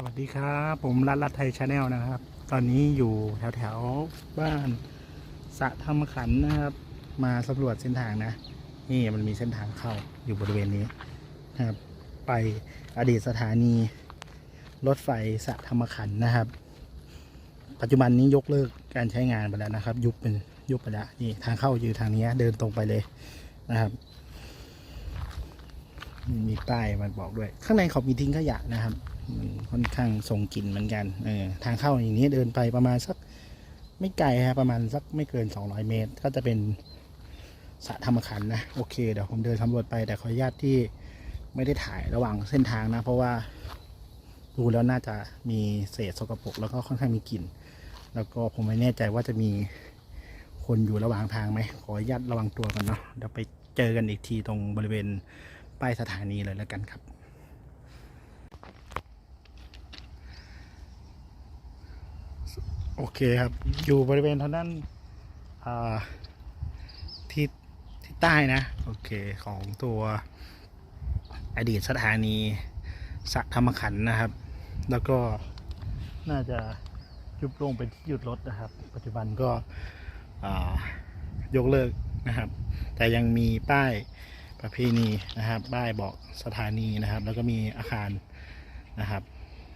สวัสดีครับ ผมรัตรัตไทยชาแนลนะครับ ตอนนี้อยู่แถวแถวบ้านสะธรรมขันนะครับ มาสำรวจเส้นทางนะ นี่มันมีเส้นทางเข้าอยู่บริเวณนี้นะครับ ไปอดีตสถานี รถไฟสะธรรมขันนะครับ ปัจจุบันนี้ยกเลิกการใช้งานไปแล้วนะครับ ยุบเป็นยุบไปแล้วนี่ทางเข้าอยู่ทางนี้เดินตรงไปเลยนะครับมีป้ายมาบอกด้วย ข้างในเขามีทิ้งขยะนะครับ มันค่อนข้างส่งกลิ่นเหมือนกันเออทางเข้าอย่างนี้เดินไปประมาณสักไม่ไกลครับประมาณสักไม่เกิน 200 เมตร ก็จะเป็นสระธรรมขันนะโอเคเดี๋ยวผมเดินสำรวจไปแต่ขออนุญาตที่ไม่ได้ถ่ายระหว่างเส้นทางนะ เพราะว่าดูแล้วน่าจะมีเศษสกปรกแล้วก็ค่อนข้างมีกลิ่น แล้วก็ผมไม่แน่ใจว่าจะมีคนอยู่ระหว่างทางไหมขออนุญาตระวังตัวกันเนาะเดี๋ยวไปเจอกันอีกทีตรงบริเวณป้ายสถานีเลยแล้วกันครับ โอเคครับ อยู่บริเวณทางด้านที่ที่ใต้นะ โอเคของตัวอดีตสถานีสะธรรมขันนะครับ แล้วก็น่าจะยุบลงเป็นที่หยุดรถนะครับ ปัจจุบันก็ยกเลิกนะครับ แต่ยังมีป้ายประเพณีนะครับป้ายบอกสถานีนะครับ แล้วก็มีอาคารนะครับ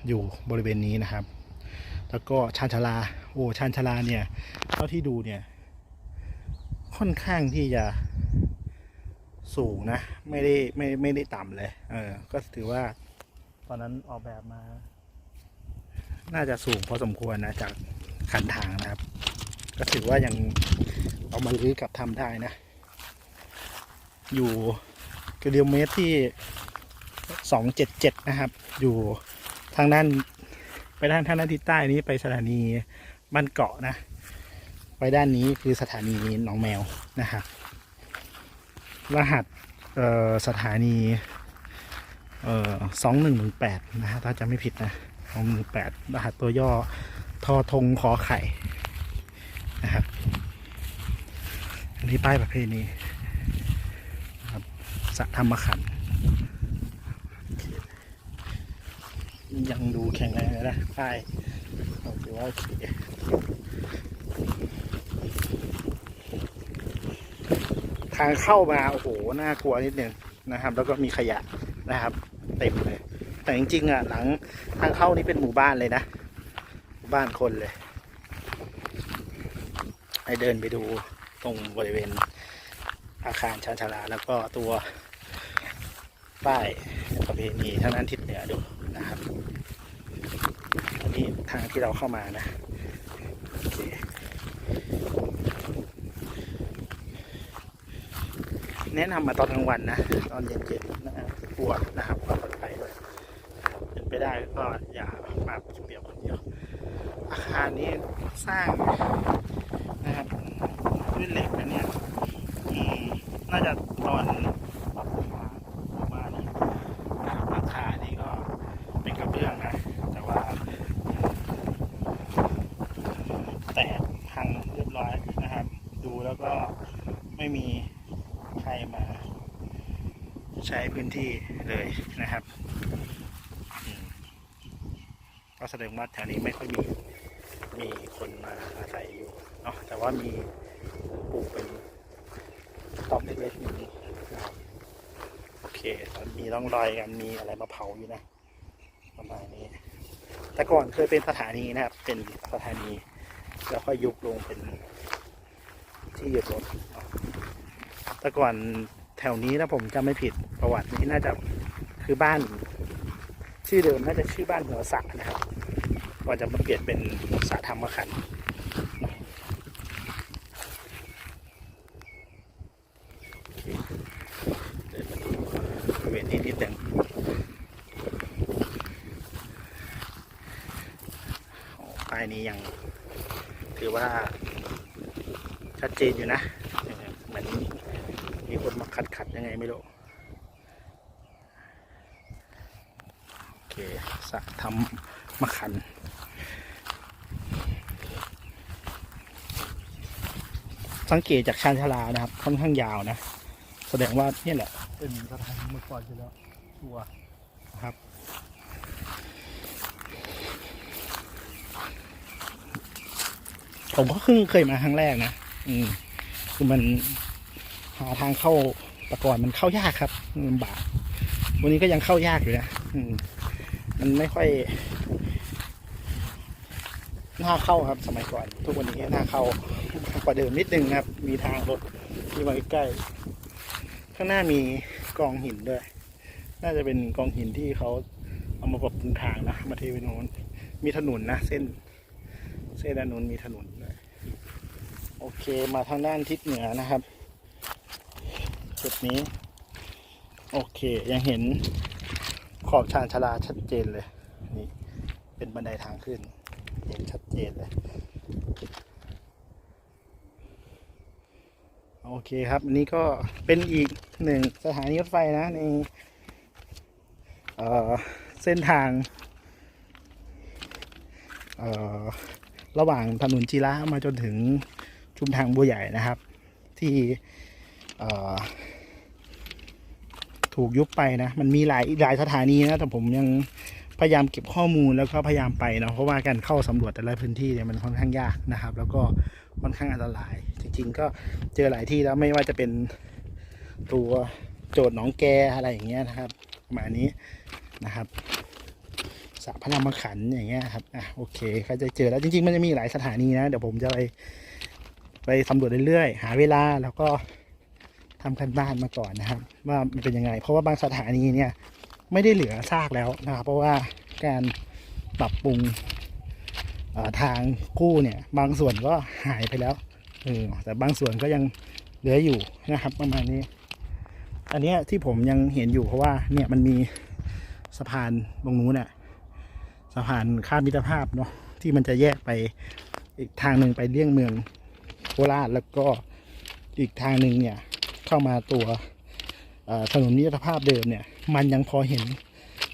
อยู่บริเวณนี้นะครับ แล้วก็ชานชาลา โอ้ชานชาลาเนี่ยเท่าที่ดูเนี่ย ค่อนข้างที่จะสูงนะ ไม่ได้ไม่ไม่ได้ต่ำเลย เออ ก็ถือว่า ตอนนั้นออกแบบมา น่าจะสูงพอสมควรนะ จากคันทางนะครับ ก็ถือว่ายังเอามาลื้อกลับทำได้นะ อยู่กิโลเมตรที่สองเจ็ดเจ็ดนะครับ อยู่ทางด้าน ไปด้านทางด้านทิศใต้นี้ไปสถานีบ้านเกาะนะ ไปด้านนี้คือสถานีหนองแมวนะครับรหัสสถานีสองหนึ่งหนึ่งแปดนะฮะถ้าจะไม่ผิดนะสองหนึ่งแปดรหัสตัวย่อทอทงขอไข่นะครับอันนี้ป้ายประเพณีนะครับสะธรรมขันธ์ ยังดูแข็งแรงเลยนะป้ายผมถือว่าโอเคทางเข้ามาโอ้โหน่ากลัวนิดนึงนะครับ แล้วก็มีขยะนะครับ เต็มเลย แต่จริงๆอะหลังทางเข้านี่เป็นหมู่บ้านเลยนะหมู่บ้านคนเลยให้เดินไปดูตรงบริเวณอาคารชานชาลาแล้วก็ตัวป้ายประเพณีทางด้นทิศเหนือดูนะครับ อันนี้ ที่เราเข้ามานะโอเคแนะนำมาตอนกลางวันนะ ตอนเย็นๆนะปวดนะครับก็ปลอดภัยด้วยเป็นไปได้ก็อย่ามาคนเดียวคนเดียว อาคารนี้สร้างนะครับด้วยเหล็กนะเนี่ยน่าจะตอนปรับปรุงมาประมาณนี้นะครับหลังคานี่ก็เป็นกระเบื้องนะ แต่ว่า แตกพังเรียบร้อยนะครับ ดูแล้วก็ไม่มีใครมา ใช้พื้นที่เลยนะครับก็แสดงว่าแถวนี้ไม่ค่อยมีมีคนมาอาศัยอยู่เนาะแต่ว่ามีปลูกเป็นตอกเล็กๆอย่างนี้นะครับโอเคตอนมีร่องรอยกันมีอะไรมาเผาอยู่นะ ประมาณนี้ แต่ก่อนเคยเป็นสถานีนะครับ เป็นสถานี แล้วก็ยุบลงเป็นที่หยุดรถแต่ก่อน แถวนี้ถ้าผมจำไม่ผิดประวัตินี้น่าจะคือบ้าน ชื่อเดิมน่าจะชื่อบ้านหัวสักนะครับก่อนจะมาเปลี่ยนเป็นสาธรรมขันธ์เคเดินเวณนี้นิดหนึ่งป้ายนี้ยัง ถือว่าชัดเจนอยู่นะ นมาขัดขัดยังไงไม่รู้โอเคสักทำมะขันสังเกตจากชานชลานะครับ ค่อนข้างยาวนะ แสดงว่านี่แหละ เป็นกระถานเมื่อก่อนอยู่แล้วตัวครับผมก็เพิ่งเคยมาครั้งแรกนะ อืม คือมันาทางเข้าแต่ก่อนมันเข้ายากครับลำบาก วันนี้ก็ยังเข้ายากอยู่นะมันไม่ค่อยน่าเข้าครับ สมัยก่อน ทุกวันนี้น่าเข้ากว่าเดิมนิดนึงนะครับ มีทางรถที่มาใกล้ๆข้างหน้ามีกองหินด้วย น่าจะเป็นกองหินที่เขาเอามาปรับปรุงทางนะมาเทไว้โน้นมีถนนนะเส้น เส้นด้านนู้นมีถนนด้วยโอเคมาทางด้านทิศเหนือนะครับ จุดนี้ โอเคยังเห็นขอบชานชลาชัดเจนเลย นี่ เป็นบันไดทางขึ้น เห็นชัดเจนเลย โอเคครับ อันนี้ก็เป็นอีกหนึ่งสถานีรถไฟนะ ในเเส้นทางระหว่างถนนจีระมาจนถึงชุมทางบัวใหญ่นะครับ ที่ ถูกยุบไปนะ มันมีหลายหลายสถานีนะ แต่ผมยังพยายามเก็บข้อมูลแล้วก็พยายามไปเนาะเพราะว่าการเข้าสำรวจแต่ละพื้นที่เนี่ยมันค่อนข้างยากนะครับ แล้วก็ค่อนข้างอันตราย จริง ๆ ก็เจอหลายที่แล้วไม่ว่าจะเป็นตัวโจดหนองแกอะไรอย่างเงี้ยนะครับประมาณนี้นะครับสระพระรามขันอย่างเงี้ยครับอะโอเคเขาจะเจอแล้วจริง ๆ มันจะมีหลายสถานีนะ เดี๋ยวผมจะไปไปสำรวจเรื่อยๆหาเวลาแล้วก็ ทำกันบ้านมาก่อนนะครับ ว่ามันเป็นยังไง เพราะว่าบางสถานีเนี่ยไม่ได้เหลือซากแล้วนะครับ เพราะว่าการปรับปรุงทางกู้เนี่ย บางส่วนก็หายไปแล้วเออแต่บางส่วนก็ยังเหลืออยู่นะครับ ประมาณนี้ อันเนี้ยที่ผมยังเห็นอยู่เพราะว่าเนี่ยมันมีสะพานตรงนู้นเนี่ยสะพานข้ามมิตรภาพเนาะที่มันจะแยกไปอีกทางหนึ่งไปเลี่ยงเมืองโคราชแล้วก็อีกทางหนึ่งเนี่ย เข้ามาตัวถนนมิตรภาพเดิมเนี่ย มันยังพอเห็น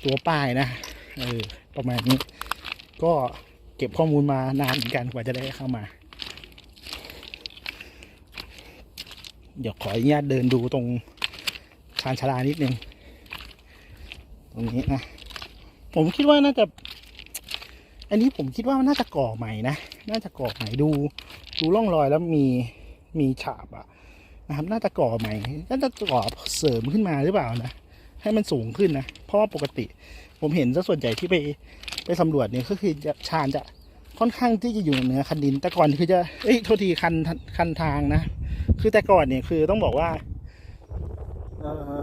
ตัวป้ายนะเออประมาณนี้ ก็เก็บข้อมูลมานานเหมือนกันกว่าจะได้เข้ามา เดี๋ยวขออนุญาตเดินดูตรงชานชาลานิดนึง ตรงนี้นะผมคิดว่าน่าจะ อันนี้ผมคิดว่าน่าจะก่อใหม่นะ น่าจะก่อใหม่ดู ดูร่องรอยแล้วมีมีฉาบอะ นะครับน่าจะก่อใหม่น่าจะก่อเสริมขึ้นมาหรือเปล่านะให้มันสูงขึ้นนะเพราะว่าปกติ ผมเห็นซะส่วนใหญ่ที่ไปไปสำรวจเนี่ยก็คือจะชานจะค่อนข้างที่จะอยู่เหนือคันดิน แต่ก่อนคือจะเอ้ยโทษทีคันคันทางนะ คือแต่ก่อนเนี่ยคือต้องบอกว่าเออ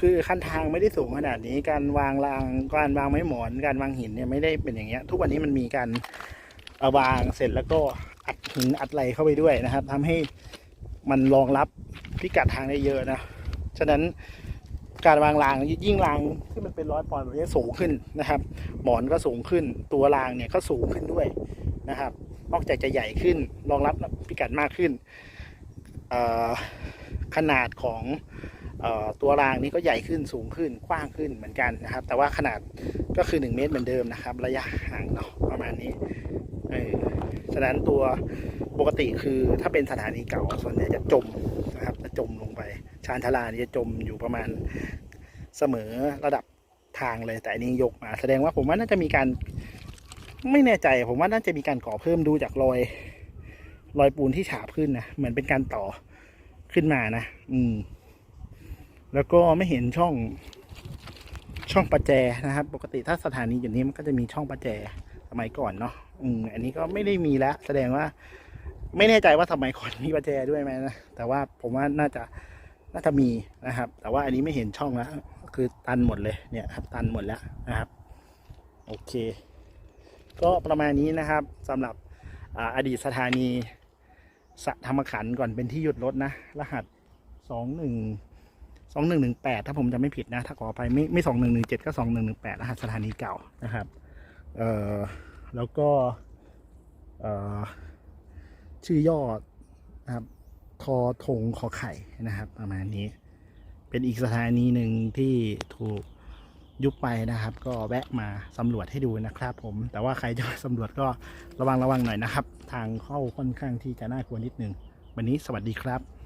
คือคันทางไม่ได้สูงขนาดนี้ การวางรางการวางไม้หมอน การวางหินเนี่ยไม่ได้เป็นอย่างเงี้ย ทุกวันนี้มันมีการาวางเสร็จแล้วก็ อัดหินอัดไหลเข้าไปด้วยนะครับทำให้มันรองรับพิกัดทางได้เยอะนะ ฉะนั้นการวางรางยิ่งรางที่มันเป็นร้อยปอนด์แบบนี้สูงขึ้นนะครับ หมอนก็สูงขึ้น ตัวรางเนี่ยก็สูงขึ้นด้วยนะครับ นอกจากจะใหญ่ขึ้นรองรับพิกัดมากขึ้น ขนาดของออตัวรางนี้ก็ใหญ่ขึ้นสูงขึ้นกว้างขึ้นเหมือนกันนะครับ แต่ว่าขนาดก็คือ 1 เมตรเหมือนเดิมนะครับ ระยะห่างเนาะประมาณนี้เออ ฉะนั้นตัวปกติคือถ้าเป็นสถานีเก่าส่วนใหญ่จะจมนะครับจะจมลงไป ชานชาลานี่จะจมอยู่ประมาณเสมอระดับทางเลย แต่อันนี้ยกมา แสดงว่าผมว่าน่าจะมีการไม่แน่ใจ ผมว่าน่าจะมีการก่อเพิ่มดูจากรอย รอยปูนที่ฉาบขึ้นนะเหมือนเป็นการต่อขึ้นมานะ อืม แล้วก็ไม่เห็นช่องช่องประแจนะครับ ปกติถ้าสถานีอย่างนี้มันก็จะมีช่องประแจ สมัยก่อนเนาะอืมอันนี้ก็ไม่ได้มีแล้ว แสดงว่า ไม่แน่ใจว่าสมัยก่อนมีประแจด้วยไหมนะแต่ว่าผมว่าน่าจะน่าจะมีนะครับ แต่ว่าอันนี้ไม่เห็นช่องแล้วคือตันหมดเลยเนี่ยครับ ตันหมดแล้วนะครับ โอเค ก็ประมาณนี้นะครับสำหรับออดีตสถานีสะธรรมขันก่อนเป็นที่หยุดรถนะ รหัสสองหนึ่งสองหนึ่งหนึ่งแปดถ้าผมจำไม่ผิดนะ ถ้าขอไปไม่ไม่สองหนึ่งหนึ่งเจ็ดก็สองหนึ่งหนึ่งแปดรหัสสถานีเก่านะครับ เอ่อแล้วก็เอ่อชื่อย่อนะครับทอทงขอไข่นะครับ ประมาณนี้ เป็นอีกสถานีหนึ่งที่ถูกยุบไปนะครับ ก็แวะมาสำรวจให้ดูนะครับ ผม แต่ว่าใครจะมาสำรวจก็ระวังระวังหน่อยนะครับ ทางเข้าค่อนข้างที่จะน่ากลัวนิดนึง วันนี้สวัสดีครับ